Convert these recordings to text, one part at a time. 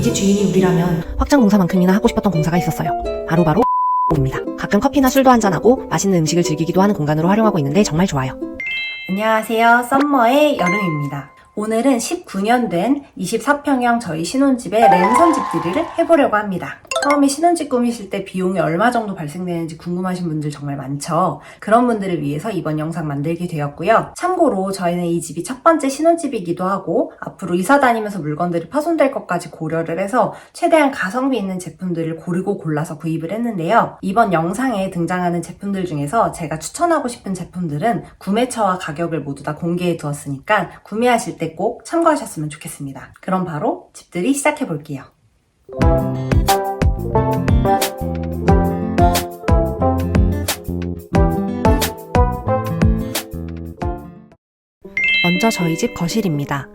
이 집 주인이 우리라면 확장 공사만큼이나 하고 싶었던 공사가 있었어요. 바로바로 입니다. 가끔 커피나 술도 한잔하고 맛있는 음식을 즐기기도 하는 공간으로 활용하고 있는데 정말 좋아요. 안녕하세요. 썸머의 여름입니다. 오늘은 19년 된 24평형 저희 신혼집의 랜선 집들이를 해보려고 합니다. 처음에 신혼집 꾸미실 때 비용이 얼마 정도 발생되는지 궁금하신 분들 정말 많죠? 그런 분들을 위해서 이번 영상 만들게 되었고요. 참고로 저희는 이 집이 첫 번째 신혼집이기도 하고 앞으로 이사 다니면서 물건들이 파손될 것까지 고려를 해서 최대한 가성비 있는 제품들을 고르고 골라서 구입을 했는데요. 이번 영상에 등장하는 제품들 중에서 제가 추천하고 싶은 제품들은 구매처와 가격을 모두 다 공개해 두었으니까 구매하실 때 꼭 참고하셨으면 좋겠습니다. 그럼 바로 집들이 시작해 볼게요. 먼저 저희 집 거실입니다.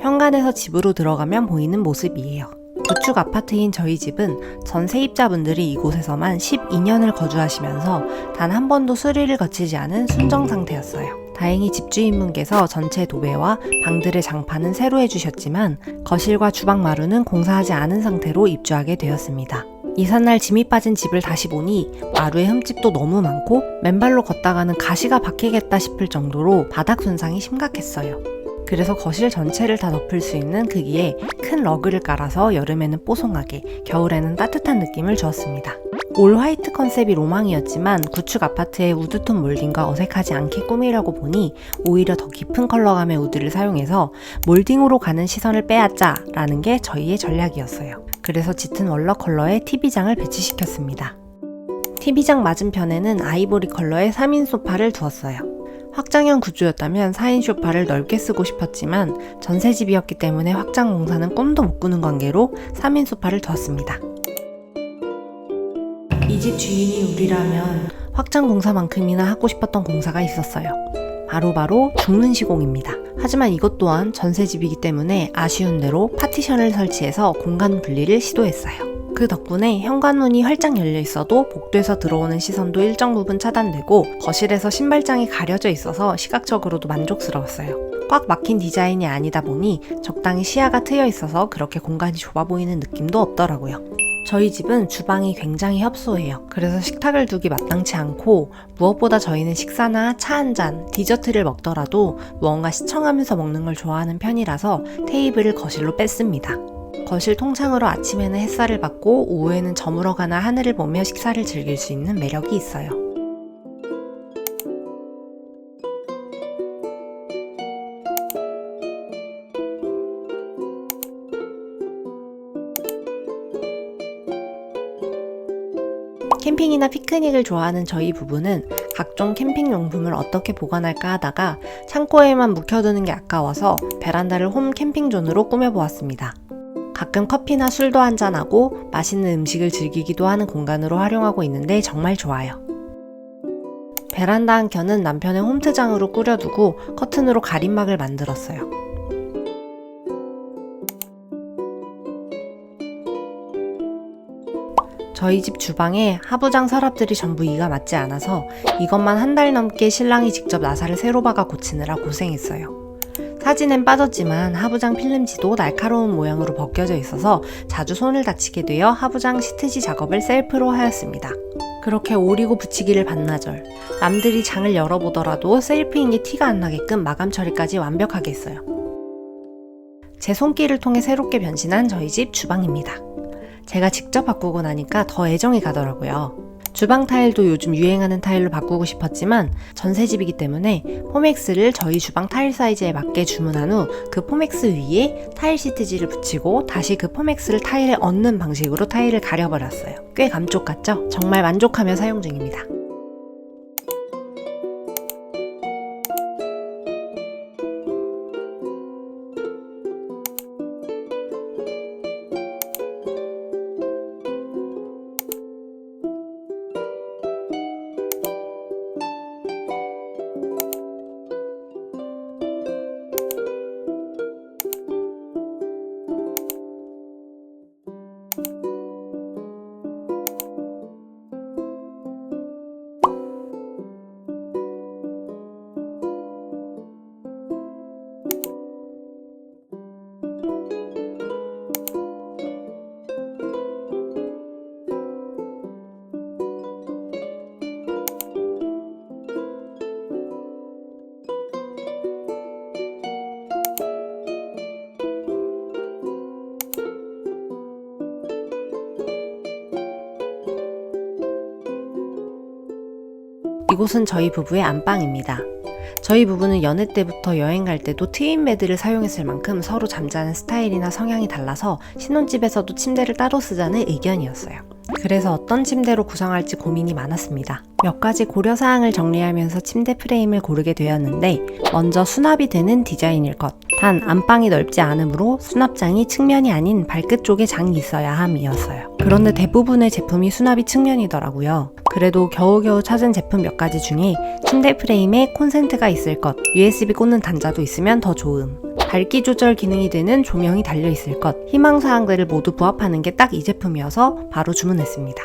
현관에서 집으로 들어가면 보이는 모습이에요. 구축 아파트인 저희 집은 전 세입자분들이 이곳에서만 12년을 거주하시면서 단 한 번도 수리를 거치지 않은 순정 상태였어요. 다행히 집주인분께서 전체 도배와 방들의 장판은 새로 해주셨지만 거실과 주방 마루는 공사하지 않은 상태로 입주하게 되었습니다. 이삿날 짐이 빠진 집을 다시 보니 마루에 흠집도 너무 많고 맨발로 걷다가는 가시가 박히겠다 싶을 정도로 바닥 손상이 심각했어요. 그래서 거실 전체를 다 덮을 수 있는 크기의 큰 러그를 깔아서 여름에는 뽀송하게, 겨울에는 따뜻한 느낌을 주었습니다. 올 화이트 컨셉이 로망이었지만 구축 아파트의 우드톤 몰딩과 어색하지 않게 꾸미려고 보니 오히려 더 깊은 컬러감의 우드를 사용해서 몰딩으로 가는 시선을 빼앗자 라는 게 저희의 전략이었어요. 그래서 짙은 월러 컬러의 TV장을 배치시켰습니다. TV장 맞은편에는 아이보리 컬러의 3인 소파를 두었어요. 확장형 구조였다면 4인 소파를 넓게 쓰고 싶었지만 전세집이었기 때문에 확장 공사는 꿈도 못 꾸는 관계로 3인 소파를 두었습니다. 이 집 주인이 우리라면 확장 공사만큼이나 하고 싶었던 공사가 있었어요. 바로바로 죽는 시공입니다. 하지만 이것 또한 전세집이기 때문에 아쉬운 대로 파티션을 설치해서 공간 분리를 시도했어요. 그 덕분에 현관문이 활짝 열려 있어도 복도에서 들어오는 시선도 일정 부분 차단되고 거실에서 신발장이 가려져 있어서 시각적으로도 만족스러웠어요. 꽉 막힌 디자인이 아니다 보니 적당히 시야가 트여 있어서 그렇게 공간이 좁아 보이는 느낌도 없더라고요. 저희 집은 주방이 굉장히 협소해요. 그래서 식탁을 두기 마땅치 않고 무엇보다 저희는 식사나 차 한 잔, 디저트를 먹더라도 무언가 시청하면서 먹는 걸 좋아하는 편이라서 테이블을 거실로 뺐습니다. 거실 통창으로 아침에는 햇살을 받고 오후에는 저물어가는 하늘을 보며 식사를 즐길 수 있는 매력이 있어요. 캠핑이나 피크닉을 좋아하는 저희 부부는 각종 캠핑 용품을 어떻게 보관할까 하다가 창고에만 묵혀두는 게 아까워서 베란다를 홈 캠핑존으로 꾸며보았습니다. 가끔 커피나 술도 한잔하고 맛있는 음식을 즐기기도 하는 공간으로 활용하고 있는데 정말 좋아요. 베란다 한 켠은 남편의 홈트장으로 꾸려두고 커튼으로 가림막을 만들었어요. 저희 집 주방에 하부장 서랍들이 전부 이가 맞지 않아서 이것만 한 달 넘게 신랑이 직접 나사를 새로 박아 고치느라 고생했어요. 사진엔 빠졌지만 하부장 필름지도 날카로운 모양으로 벗겨져 있어서 자주 손을 다치게 되어 하부장 시트지 작업을 셀프로 하였습니다. 그렇게 오리고 붙이기를 반나절. 남들이 장을 열어보더라도 셀프인 게 티가 안 나게끔 마감 처리까지 완벽하게 했어요. 제 손길을 통해 새롭게 변신한 저희 집 주방입니다. 제가 직접 바꾸고 나니까 더 애정이 가더라고요. 주방 타일도 요즘 유행하는 타일로 바꾸고 싶었지만 전세집이기 때문에 포맥스를 저희 주방 타일 사이즈에 맞게 주문한 후 그 포맥스 위에 타일 시트지를 붙이고 다시 그 포맥스를 타일에 얹는 방식으로 타일을 가려버렸어요. 꽤 감쪽 같죠? 정말 만족하며 사용 중입니다. 이곳은 저희 부부의 안방입니다. 저희 부부는 연애 때부터 여행 갈 때도 트윈 베드를 사용했을 만큼 서로 잠자는 스타일이나 성향이 달라서 신혼집에서도 침대를 따로 쓰자는 의견이었어요. 그래서 어떤 침대로 구성할지 고민이 많았습니다. 몇 가지 고려사항을 정리하면서 침대 프레임을 고르게 되었는데, 먼저 수납이 되는 디자인일 것. 단, 안방이 넓지 않으므로 수납장이 측면이 아닌 발끝 쪽에 장이 있어야 함이었어요. 그런데 대부분의 제품이 수납이 측면이더라고요. 그래도 겨우겨우 찾은 제품 몇 가지 중에 침대 프레임에 콘센트가 있을 것, USB 꽂는 단자도 있으면 더 좋음. 밝기 조절 기능이 되는 조명이 달려 있을 것, 희망사항들을 모두 부합하는 게 딱 이 제품이어서 바로 주문했습니다.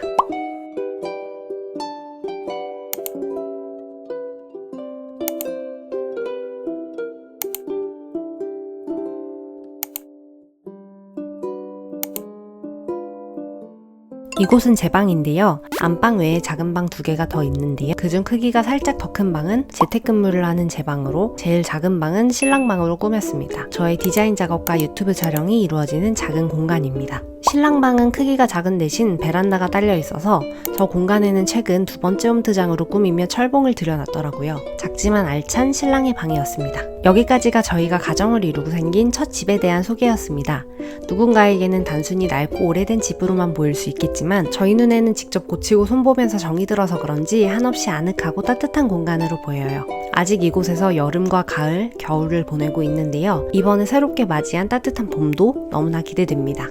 이곳은 제 방인데요. 안방 외에 작은 방 두 개가 더 있는데요. 그중 크기가 살짝 더 큰 방은 재택근무를 하는 제 방으로 제일 작은 방은 신랑 방으로 꾸몄습니다. 저의 디자인 작업과 유튜브 촬영이 이루어지는 작은 공간입니다. 신랑 방은 크기가 작은 대신 베란다가 딸려 있어서 저 공간에는 최근 두 번째 홈트장으로 꾸미며 철봉을 들여놨더라고요. 작지만 알찬 신랑의 방이었습니다. 여기까지가 저희가 가정을 이루고 생긴 첫 집에 대한 소개였습니다. 누군가에게는 단순히 낡고 오래된 집으로만 보일 수 있겠 지만 저희 눈에는 직접 고치고 손보면서 정이 들어서 그런지 한없이 아늑하고 따뜻한 공간으로 보여요. 아직 이곳에서 여름과 가을, 겨울을 보내고 있는데요. 이번에 새롭게 맞이한 따뜻한 봄도 너무나 기대됩니다.